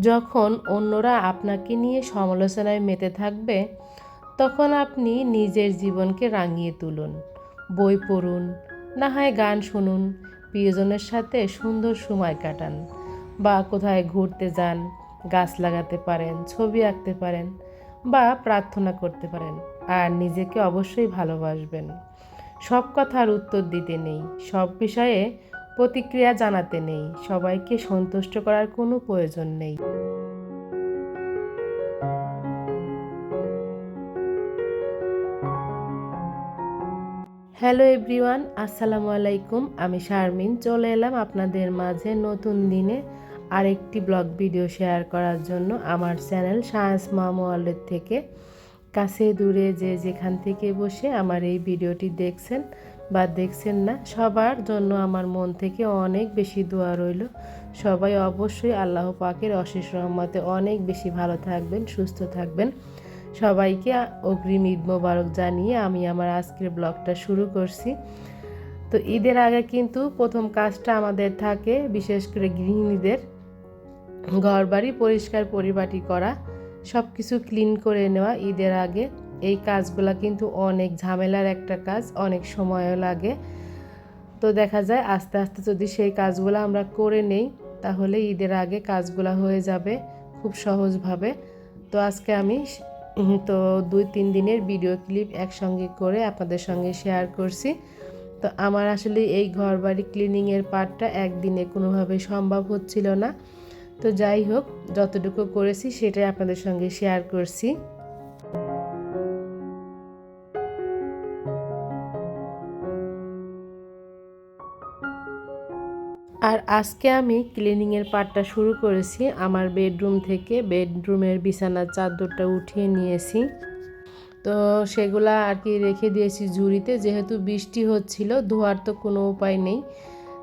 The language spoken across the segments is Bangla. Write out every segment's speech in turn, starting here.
যখন অন্যরা আপনাকে নিয়ে সমালোচনায় মেতে থাকবে, তখন আপনি নিজের জীবনকে রাঙিয়ে তুলুন, বই পড়ুন, না হয় গান শুনুন, প্রিয়জনের সাথে সুন্দর সময় কাটান বা কোথায় ঘুরতে যান, গাছ লাগাতে পারেন, ছবি আঁকতে পারেন বা প্রার্থনা করতে পারেন আর নিজেকে অবশ্যই ভালোবাসবেন। সব কথার উত্তর দিতে নেই, সব বিষয়ে প্রতিক্রিয়া জানাতে নেই। সবাইকে সন্তুষ্ট করার কোনো প্রয়োজন নেই। হ্যালো এভরিওয়ান, আসসালামু আলাইকুম। আমি শারমিন। চলে এলাম আপনাদের মাঝে নতুন দিনে আরেকটি ব্লগ ভিডিও শেয়ার করার জন্য আমার চ্যানেল সায়েন্স মামু থেকে। কাছে দূরে যে যেখান থেকে বসে আমার এই ভিডিওটি দেখছেন বা দেখছেন না, সবার জন্য আমার মন থেকে অনেক বেশি দোয়া রইল। সবাই অবশ্যই আল্লাহ পাকের অশেষ রহমতে অনেক বেশি ভালো থাকবেন, সুস্থ থাকবেন। সবাইকে অগ্রিম ঈদ মোবারক জানিয়ে আমি আমার আজকের ব্লগটা শুরু করছি। তো ঈদের আগে কিন্তু প্রথম কাজটা আমাদের থাকে বিশেষ করে গৃহিণীদের ঘর বাড়ি পরিষ্কার পরিপাটি করা সব কিছু ক্লিন করে নেওয়া ঈদের আগে। এই কাজগুলো কিন্তু অনেক ঝামেলার একটা কাজ, অনেক সময়ও লাগে। তো দেখা যায় আস্তে আস্তে যদি সেই কাজগুলো আমরা করে নেই, তাহলে ঈদের আগে কাজগুলো হয়ে যাবে খুব সহজভাবে। তো আজকে আমি তো দুই তিন দিনের ভিডিও ক্লিপ একসঙ্গে করে আপনাদের সঙ্গে শেয়ার করছি। তো আমার আসলে এই ঘর বাড়ি ক্লিনিংয়ের পার্টটা একদিনে কোনোভাবে সম্ভব হচ্ছিল না। তো যাই হোক, যতটুকু করেছি সেটাই আপনাদের সঙ্গে শেয়ার করছি। আজকে আমি ক্লিনিংয়ের পার্টটা শুরু করেছি। আমার বেডরুম থেকে বেডরুমের বিছানার চাদরটা উঠিয়ে নিয়েছি। তো সেগুলা আর কি রেখে দিয়েছি ঝুড়িতে। যেহেতু বৃষ্টি হচ্ছিল, ধোয়ার তো কোনো উপায় নেই।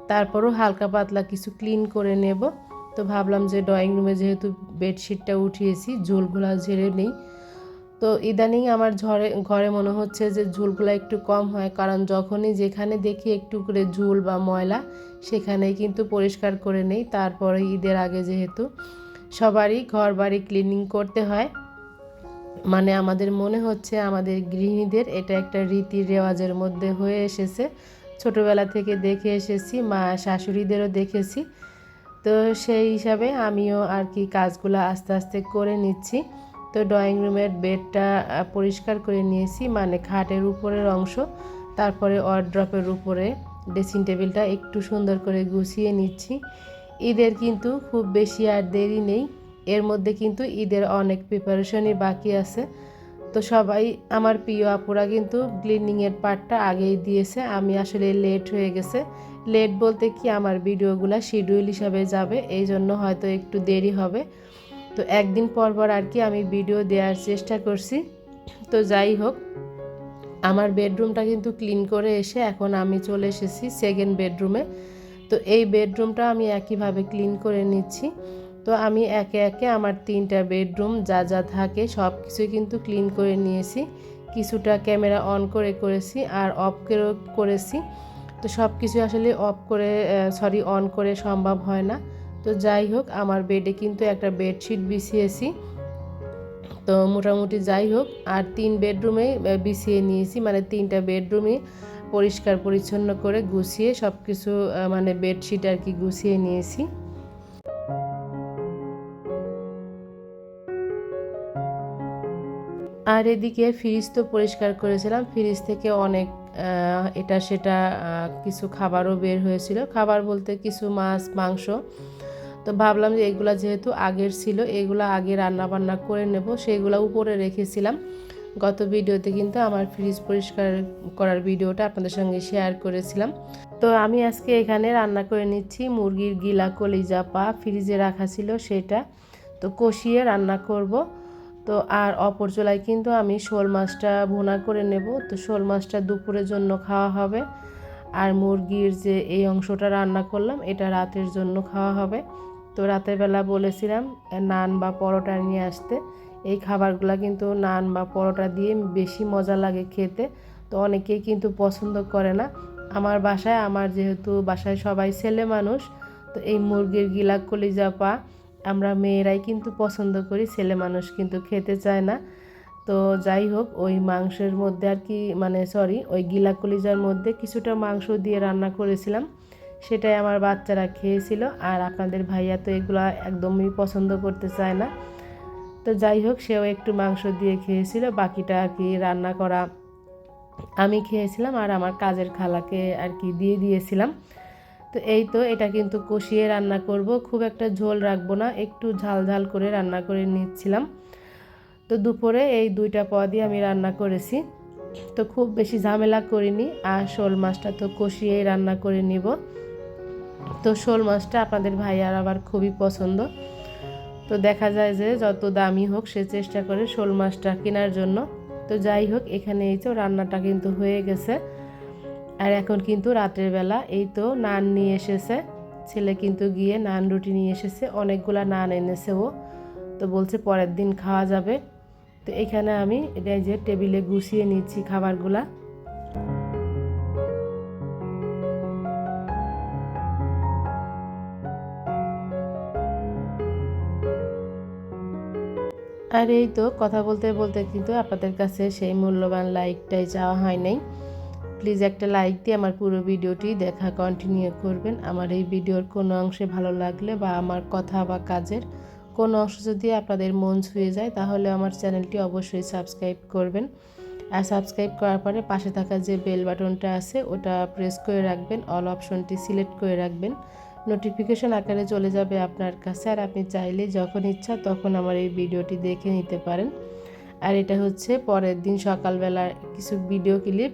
তারপরও হালকা পাতলা কিছু ক্লিন করে নেব। তো ভাবলাম যে ড্রয়িং রুমে যেহেতু বেডশিটটা উঠিয়েছি, ঝোলগুলা ঝেড়ে নেই। তো ইদানিং আমার ঝড়ে ঘরে মনে হচ্ছে যে ঝুলগুলো একটু কম হয়। কারণ যখনই যেখানে দেখি একটু করে ঝুল বা ময়লা, সেখানেই কিন্তু পরিষ্কার করে নেই। তারপরে ঈদের আগে যেহেতু সবারই ঘর বাড়ি ক্লিনিং করতে হয়। মানে আমাদের মনে হচ্ছে আমাদের গৃহিণীদের এটা একটা রীতি রেওয়াজের মধ্যে হয়ে এসেছে। ছোটোবেলা থেকে দেখে এসেছি, মা শাশুড়িদেরও দেখেছি। তো সেই হিসাবে আমিও আর কি কাজগুলো আস্তে আস্তে করে নিচ্ছি। তো ড্রয়িং রুমের বেডটা পরিষ্কার করে নিয়েছি মানে খাটের উপরের অংশ, তারপরে ওয়ার্ড্রপের উপরে ড্রেসিং টেবিলটা একটু সুন্দর করে গুছিয়ে নিচ্ছি। ঈদের কিন্তু খুব বেশি আর দেরি নেই, এর মধ্যে কিন্তু ঈদের অনেক প্রিপারেশনই বাকি আছে। তো সবাই, আমার প্রিয় আপুরা কিন্তু ক্লিনিংয়ের পার্টটা আগেই দিয়েছে, আমি আসলে লেট হয়ে গেছে। লেট বলতে কি, আমার ভিডিওগুলো শিডিউল হিসাবে যাবে এই জন্য হয়তো একটু দেরি হবে। তো একদিন পর পর আর কি আমি ভিডিও দেওয়ার চেষ্টা করছি। তো যাই হোক, আমার বেডরুমটা কিন্তু ক্লিন করে এসে এখন আমি চলে এসেছি সেকেন্ড বেডরুমে। তো এই বেডরুমটা আমি একইভাবে ক্লিন করে নিচ্ছি। তো আমি একে একে আমার তিনটা বেডরুম যা যা থাকে সব কিছুই কিন্তু ক্লিন করে নিয়েছি। কিছুটা ক্যামেরা অন করে করেছি আর অফ করেও করেছি। তো সব কিছু আসলে অফ করে সরি অন করে সম্ভব হয় না। তো যাই হোক, আমার বেডে কিন্তু একটা বেডশিট বিছিয়েছি। তো মোটামুটি যাই হোক, আর তিন বেডরুমে বিছিয়ে নিয়েছি। মানে তিনটা বেডরুমে পরিষ্কার পরিচ্ছন্ন করে গুছিয়ে সব কিছু মানে বেডশিট আর কি গুছিয়ে নিয়েছি। আর এদিকে ফ্রিজ তো পরিষ্কার করেছিলাম। ফ্রিজ থেকে অনেক এটা সেটা কিছু খাবারও বের হয়েছিল। খাবার বলতে কিছু মাছ, মাংস তো ভাবলাম যে এগুলো যেহেতু আগের ছিল, এগুলো আগে রান্না বান্না করে নেব। সেগুলো উপরে রেখেছিলাম। গত ভিডিওতে কিন্তু আমার ফ্রিজ পরিষ্কার করার ভিডিওটা আপনাদের সঙ্গে শেয়ার করেছিলাম। তো আমি আজকে এখানে রান্না করে নিচ্ছি মুরগির গিলা কলিজা পা। ফ্রিজে রাখা ছিল সেটা। তো কষিয়ে রান্না করব। তো আর অপর চোলায় কিন্তু আমি শোল মাছটা ভুনা করে নেব। তো শোল মাছটা দুপুরের জন্য খাওয়া হবে। আর মুরগির যে এই অংশটা রান্না করলাম, এটা রাতের জন্য খাওয়া হবে। তো রাতের বেলা বলেছিলাম নান বা পরোটা নিয়ে আসতে। এই খাবারগুলো কিন্তু নান বা পরোটা দিয়ে বেশি মজা লাগে খেতে। তো অনেকেই কিন্তু পছন্দ করে না। আমার বাসায়, আমার যেহেতু বাসায় সবাই ছেলে মানুষ, তো এই মুরগির গিলা কলিজা পা আমরা মেয়েরাই কিন্তু পছন্দ করি, ছেলে মানুষ কিন্তু খেতে চায় না। তো যাই হোক, ওই মাংসের মধ্যে আর কি মানে সরি, ওই গিলা কলিজার মধ্যে কিছুটা মাংস দিয়ে রান্না করেছিলাম। সেটাই আমার বাচ্চারা খেয়েছিল। আর আপনাদের ভাইয়া তো এগুলো একদমই পছন্দ করতে চায় না। তো যাই হোক, সেও একটু মাংস দিয়ে খেয়েছিল। বাকিটা আর কি রান্না করা আমি খেয়েছিলাম আর আমার কাজের খালাকে আর কি দিয়ে দিয়েছিলাম। তো এই তো, এটা কিন্তু কষিয়ে রান্না করব। খুব একটা ঝোল রাখব না, একটু ঝাল ঝাল করে রান্না করে নিচ্ছিলাম। তো দুপুরে এই দুইটা পদই আমি রান্না করেছি। তো খুব বেশি ঝামেলা করিনি, আর শোল মাছটা তো কষিয়েই রান্না করে নিব। তো শোল মাছটা আপনাদের ভাইয়ার আবার খুবই পছন্দ। তো দেখা যায় যে যত দামি হোক সে চেষ্টা করে শোল মাছটা কেনার জন্য। তো যাই হোক, এখানে এই তো রান্নাটা কিন্তু হয়ে গেছে। আর এখন কিন্তু রাতের বেলা এই তো নান নিয়ে এসেছে। ছেলে কিন্তু গিয়ে নান রুটি নিয়ে এসেছে। অনেকগুলা নান এনেছে ও। তো বলছে পরের দিন খাওয়া যাবে। তো এখানে আমি এটা যে টেবিলে গুছিয়ে নিচ্ছি খাবারগুলা। আর এই তো কথা বলতে বলতে কিন্তু আপনাদের কাছে সেই মূল্যবান লাইকটাই চাওয়া হয় নাই। প্লিজ একটা লাইক দিয়ে আমার পুরো ভিডিওটি দেখা কন্টিনিউ করবেন। আমার এই ভিডিওর কোনো অংশে ভালো লাগলে বা আমার কথা বা কাজের কোনো অংশ যদি আপনাদের মন ছুঁয়ে যায়, তাহলে আমার চ্যানেলটি অবশ্যই সাবস্ক্রাইব করবেন। আর সাবস্ক্রাইব করার পরে পাশে থাকা যে বেল বাটনটা আছে, ওটা প্রেস করে রাখবেন অল অপশনটি সিলেক্ট করে রাখবেন। নোটিফিকেশন আকারে চলে যাবে আপনার কাছে। আর আপনি চাইলে যখন ইচ্ছা তখন আমার এই ভিডিওটি দেখে নিতে পারেন। আর এটা হচ্ছে পরের দিন সকালবেলার কিছু ভিডিও ক্লিপ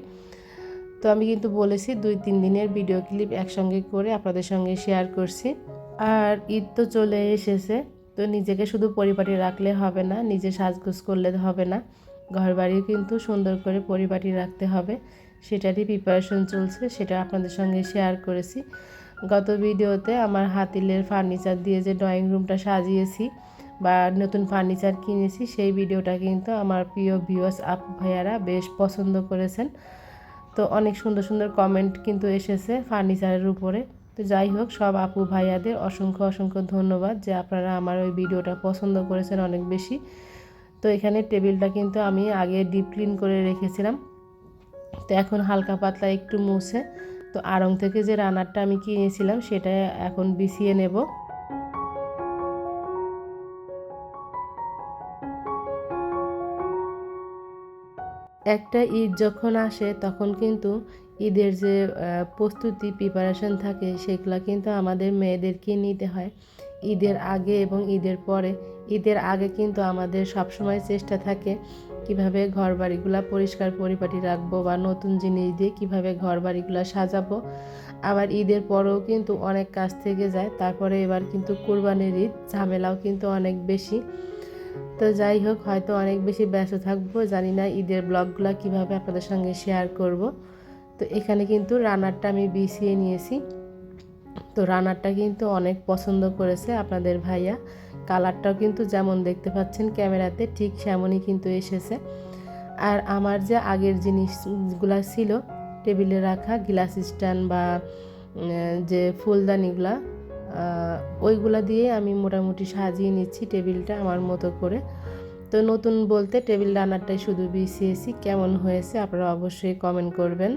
তো আমি কিন্তু বলেছি দুই তিন দিনের ভিডিও ক্লিপ একসঙ্গে করে আপনাদের সঙ্গে শেয়ার করছি। আর ঈদ তো চলে এসেছে, তো নিজেকে শুধু পরিপাটি রাখলে হবে না, নিজে সাজগোজ করলে হবে না। ঘর বাড়িও কিন্তু সুন্দর করে পরিপাটি রাখতে হবে। সেটারই প্রিপারেশন চলছে, সেটা আপনাদের সঙ্গে শেয়ার করেছি। গত ভিডিওতে আমার হাতিলের ফার্নিচার দিয়ে যে ড্রয়িং রুমটা সাজিয়েছি বা নতুন ফার্নিচার কিনেছি, সেই ভিডিওটা কিন্তু আমার প্রিয় ভিউয়ার্স আপ ভাইয়ারা বেশ পছন্দ করেছেন। তো অনেক সুন্দর সুন্দর কমেন্ট কিন্তু এসেছে ফার্নিচারের উপরে। তো যাই হোক, সব আপু ভাইয়াদের অসংখ্য অসংখ্য ধন্যবাদ যে আপনারা আমার ওই ভিডিওটা পছন্দ করেছেন অনেক বেশি। তো এখানে টেবিলটা কিন্তু আমি আগে ডিপ ক্লিন করে রেখেছিলাম। তো এখন হালকা পাতলা একটু মুছে তো আড়ং থেকে যে রানারটা আমি কিনেছিলাম সেটা এখন বিছিয়ে নেব। একটা ঈদ যখন আসে তখন কিন্তু ঈদের যে প্রস্তুতি প্রিপারেশন থাকে সেগুলো কিন্তু আমাদের মেয়েদেরকে নিতে হয়। ঈদের আগে এবং ঈদের পরে। ঈদের আগে কিন্তু আমাদের সবসময় চেষ্টা থাকে কীভাবে ঘর বাড়িগুলো পরিষ্কার পরিপাটি রাখব বা নতুন জিনিস দিয়ে কীভাবে ঘর বাড়িগুলো সাজাবো। আবার ঈদের পরেও কিন্তু অনেক কাজ থেকে যায়, তারপরে এবার কিন্তু কোরবানির ঈদ, ঝামেলাও কিন্তু অনেক বেশি। তো যাই হোক, হয়তো অনেক বেশি ব্যস্ত থাকব, জানি না ঈদের ব্লগগুলো কীভাবে আপনাদের সঙ্গে শেয়ার করব। তো এখানে কিন্তু রানারটা আমি বিছিয়ে নিয়েছি। তো রানারটা কিন্তু অনেক পছন্দ করেছে আপনাদের ভাইয়া। কালারটাও কিন্তু যেমন দেখতে পাচ্ছেন ক্যামেরাতে ঠিক সেমনই কিন্তু এসেছে। আর আমার যে আগের জিনিসগুলো ছিল, টেবিলে রাখা গ্লাস স্ট্যান্ড বা যে ফুলদানিগুলা ওইগুলা দিয়ে আমি মোটামুটি সাজিয়ে নিচ্ছি টেবিলটা আমার মতো করে। তো নতুন বলতে টেবিল রান্নারটাই শুধু বিছিয়েছি, কেমন হয়েছে আপনারা অবশ্যই কমেন্ট করবেন।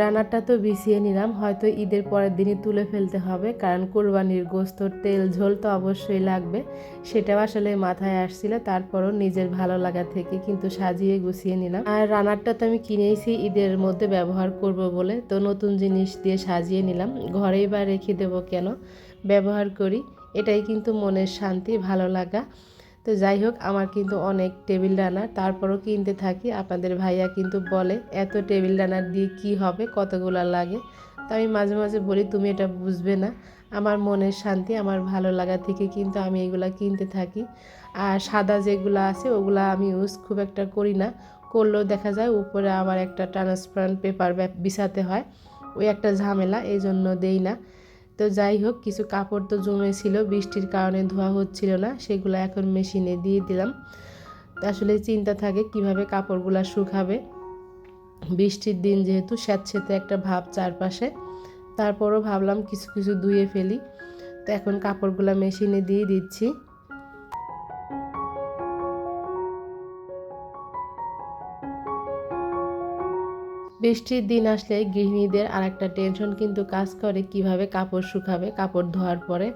রান্নাটা তো বিছিয়ে নিলাম, হয়তো ঈদের পরের দিনই তুলে ফেলতে হবে, কারণ কোরবানির গোস্তর তেল, ঝোল তো অবশ্যই লাগবে। সেটাও আসলে মাথায় আসছিল, তারপরও নিজের ভালো লাগা থেকে কিন্তু সাজিয়ে গুছিয়ে নিলাম। আর রান্নারটা তো আমি কিনেইছি ঈদের মধ্যে ব্যবহার করব বলে, তো নতুন জিনিস দিয়ে সাজিয়ে নিলাম। ঘরেই বা রেখে দেবো কেন? ব্যবহার করি, এটাই কিন্তু মনের শান্তি, ভালো লাগা। তো যাই হোক, আমার কিন্তু অনেক টেবিল রানার তারপরও কিনতে থাকি। আপনাদের ভাইয়া কিন্তু বলে, এত টেবিল রানার দিয়ে কি হবে? কতগুলো লাগে? তো আমি মাঝে মাঝে বলি, তুমি এটা বুঝবে না। আমার মনের শান্তি, আমার ভালো লাগা থেকে কিন্তু আমি এগুলা কিনতে থাকি। আর সাদা যেগুলো আছে, ওগুলো আমি ইউজ খুব একটা করি না। করলেও দেখা যায়, উপরে আমার একটা ট্রান্সপারেন্ট পেপার বিছাতে হয়। ওই একটা ঝামেলা এই জন্য দেই না। তো যাই হোক, কিছু কাপড় তো জমেছিল, বৃষ্টির কারণে ধোয়া হচ্ছিল না, সেগুলো এখন মেশিনে দিয়ে দিলাম। আসলে চিন্তা থাকে কীভাবে কাপড়গুলো শুকাবে। বৃষ্টির দিন যেহেতু স্যাঁতস্যাঁতে একটা ভাব চারপাশে, তারপরও ভাবলাম কিছু কিছু ধুয়ে ফেলি। তো এখন কাপড়গুলো মেশিনে দিয়ে দিচ্ছি। বৃষ্টির দিন আসলে গৃহিণীদের আর একটা টেনশন কিন্তু কাজ করে কীভাবে কাপড় শুকাবে, কাপড় ধোয়ার পরে।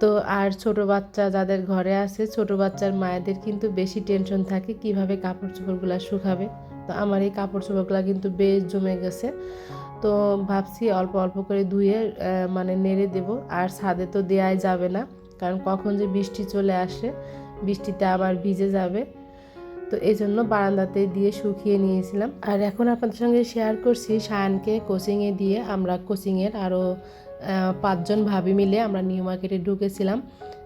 তো আর ছোট বাচ্চা যাদের ঘরে আছে, ছোট বাচ্চার মায়েদের কিন্তু বেশি টেনশন থাকে কীভাবে কাপড় চোপড়গুলো শুকাবে। তো আমার এই কাপড় চোপড়গুলো কিন্তু বেশ জমে গেছে। তো ভাবছি অল্প অল্প করে ধুয়ে মানে নেড়ে দেব। আর ছাদে তো দেওয়াই যাবে না, কারণ কখন যে বৃষ্টি চলে আসে বৃষ্টিতে আবার ভিজে যাবে। তো এই জন্য বারান্দাতে দিয়ে শুকিয়ে নিয়েছিলাম। আর এখন আপনাদের সঙ্গে শেয়ার করছি সায়ানকে কোচিংয়ে দিয়ে আমরা কোচিংয়ের আরও পাঁচজন ভাবি মিলে আমরা নিউ মার্কেটে ঢুকেছিলাম।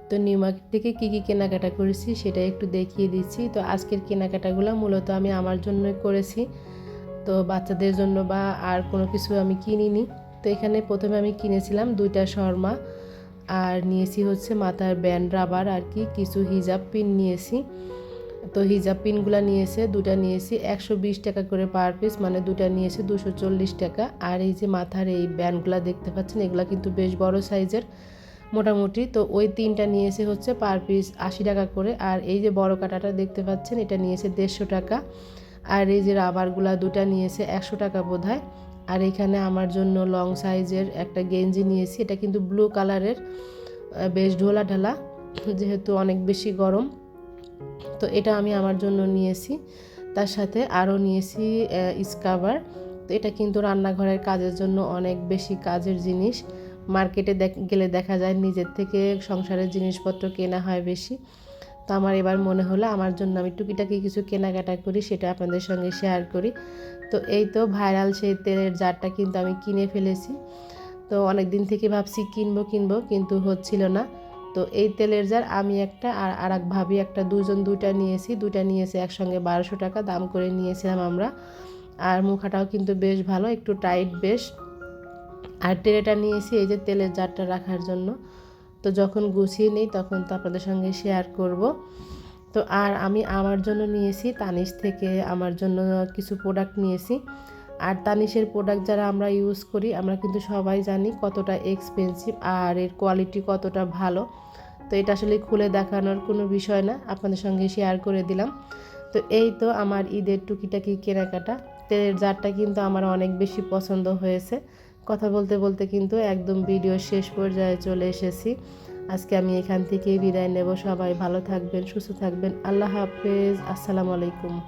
তো নিউ মার্কেট থেকে কী কী কেনাকাটা করেছি সেটা একটু দেখিয়ে দিচ্ছি। তো আজকের কেনাকাটাগুলো মূলত আমি আমার জন্যই করেছি। তো বাচ্চাদের জন্য বা আর কোনো কিছু আমি কিনিনি। তো এখানে প্রথমে আমি কিনেছিলাম দুইটা শর্মা। আর নিয়েছি হচ্ছে মাথার ব্যান্ড রাবার আর কি, কিছু হিজাব পিন নিয়েছি। তো হিজাব পিনগুলো নিয়েছে দুটা নিয়েছি, একশো বিশ টাকা করে পার পিস মানে দুটা নিয়েছে দুশো চল্লিশ টাকা। আর এই যে মাথার এই ব্যান্ডগুলো দেখতে পাচ্ছেন, এগুলো কিন্তু বেশ বড় সাইজের মোটামুটি। তো ওই তিনটা নিয়েছে হচ্ছে পার পিস আশি টাকা করে। আর এই যে বড় কাটাটা দেখতে পাচ্ছেন, এটা নিয়েছে দেড়শো টাকা। আর এই যে রাবারগুলা দুটা নিয়েছে একশো টাকা বোধ আর এখানে আমার জন্য লং সাইজের একটা গেঞ্জি নিয়েছি, এটা কিন্তু ব্লু কালারের বেশ ঢোলা ঢালা যেহেতু অনেক বেশি গরম। তো এটা আমি আমার জন্য নিয়েছি। তার সাথে আরও নিয়েছি স্কাবার তো এটা কিন্তু রান্নাঘরের কাজের জন্য অনেক বেশি কাজের জিনিস। মার্কেটে গেলে দেখা যায় নিজের থেকে সংসারের জিনিসপত্র কেনা হয় বেশি। তো আমার এবার মনে হলো আমার জন্য আমি টুকিটাকি কিছু কেনাকাটা করি, সেটা আপনাদের সঙ্গে শেয়ার করি। তো এই তো ভাইরাল সেই তেলের জারটা কিন্তু আমি কিনে ফেলেছি। তো অনেক দিন থেকে ভাবছি কিনবো কিনবো, কিন্তু হচ্ছিল না। তো এই তেলের জার আমি একটা আর আর এক ভাবি একটা দুজন দুইটা নিয়েছি দুইটা নিয়েছি একসঙ্গে বারোশো টাকা দাম করে নিয়েছিলাম আমরা। আর মুখাটাও কিন্তু বেশ ভালো, একটু টাইট বেশ। আর তেলেটা নিয়েছি এই যে তেলের জারটা রাখার জন্য। তো যখন গুছিয়ে নিই তখন তো আপনাদের সঙ্গে শেয়ার করব। তো আর আমি আমার জন্য নিয়েছি, তানিশ থেকে আমার জন্য কিছু প্রোডাক্ট নিয়েছি। আর তানিশের প্রোডাক্ট যারা আমরা ইউজ করি, আমরা কিন্তু সবাই জানি কতটা এক্সপেন্সিভ আর এর কোয়ালিটি কতটা ভালো। তো এটা আসলে খুলে দেখানোর কোনো বিষয় না, আপনাদের সঙ্গে শেয়ার করে দিলাম। তো এই তো আমার ঈদের টুকিটাকি কেনাকাটা। তেলের জারটা কিন্তু আমার অনেক বেশি পছন্দ হয়েছে। কথা বলতে বলতে কিন্তু একদম ভিডিও শেষ পর্যায়ে চলে এসেছি। আজকে আমি এখান থেকেই বিদায় নেব। সবাই ভালো থাকবেন, সুস্থ থাকবেন। আল্লাহ হাফেজ। আসসালামু আলাইকুম।